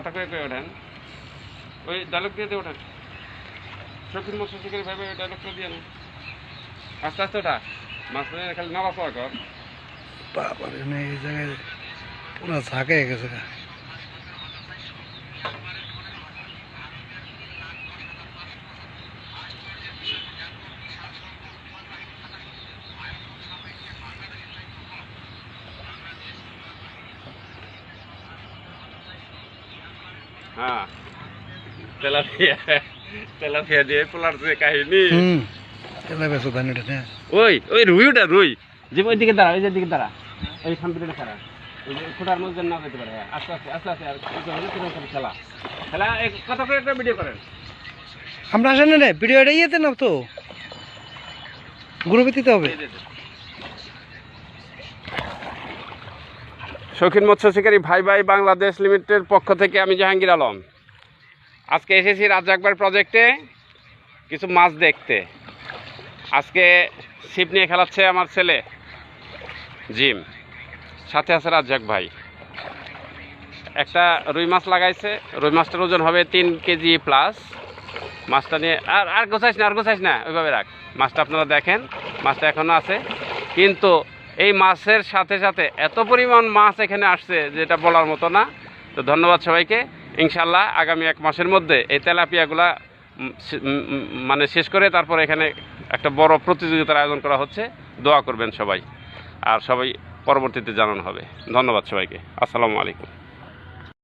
কথা কয়ে কয়ে ওঠেন। ওই ডায়লগ দিয়ে দিয়ে ওঠেন। শখির মতো শখির ভাই ওই ডায়লগটা দিয়ে আস্তে আস্তে ওঠা। মাছ খালি না বাসা কর বাবা এই জায়গায় পুরো থাকে গেছে হ্যাঁ। তেলাপিয়া তেলাপিয়া দিয়ে পোলার যে কাহিনী। হুম। তেলা এটা ওই ওই রুই ওটা রুই। যে ওই দিকে দাঁড়া ওই দিকে দাঁড়া। ওই সামনে খাড়া ওই যে ফুটার মধ্যে না যেতে পারে। হ্যাঁ, আস্তে আস্তে আস্তে আস্তে আর খেলা। খেলা করে একটা ভিডিও করেন। আমরা আসেন ভিডিও এটা ইয়েতে না তো। গ্রুপে দিতে হবে। শৌখিন মৎস্য শিকারী ভাই ভাই বাংলাদেশ লিমিটেডের পক্ষ থেকে আমি জাহাঙ্গীর আলম। আজকে এসেছি রাজ্জাকবার প্রজেক্টে কিছু মাছ দেখতে। আজকে ছিপ নিয়ে খেলাচ্ছে আমার ছেলে, জিম। সাথে আছে রাজ্জাক ভাই। একটা রুই মাছ লাগাইছে। রুই মাছটার ওজন হবে তিন কেজি প্লাস মাছটা নিয়ে আর আর গোছাইস না, আর গোছাইস না, ওইভাবে রাখ। মাছটা আপনারা দেখেন, মাছটা এখনও আছে। কিন্তু এই মাছের সাথে সাথে এত পরিমাণ মাছ এখানে আসছে যেটা বলার মতো না। তো ধন্যবাদ সবাইকে। ইনশাল্লাহ আগামী এক মাসের মধ্যে এই তেলাপিয়াগুলা মানে শেষ করে তারপর এখানে একটা বড় প্রতিযোগিতার আয়োজন করা হচ্ছে। দোয়া করবেন সবাই। আর সবাই পরবর্তীতে জানানো হবে। ধন্যবাদ সবাইকে। আসসালামু আলাইকুম।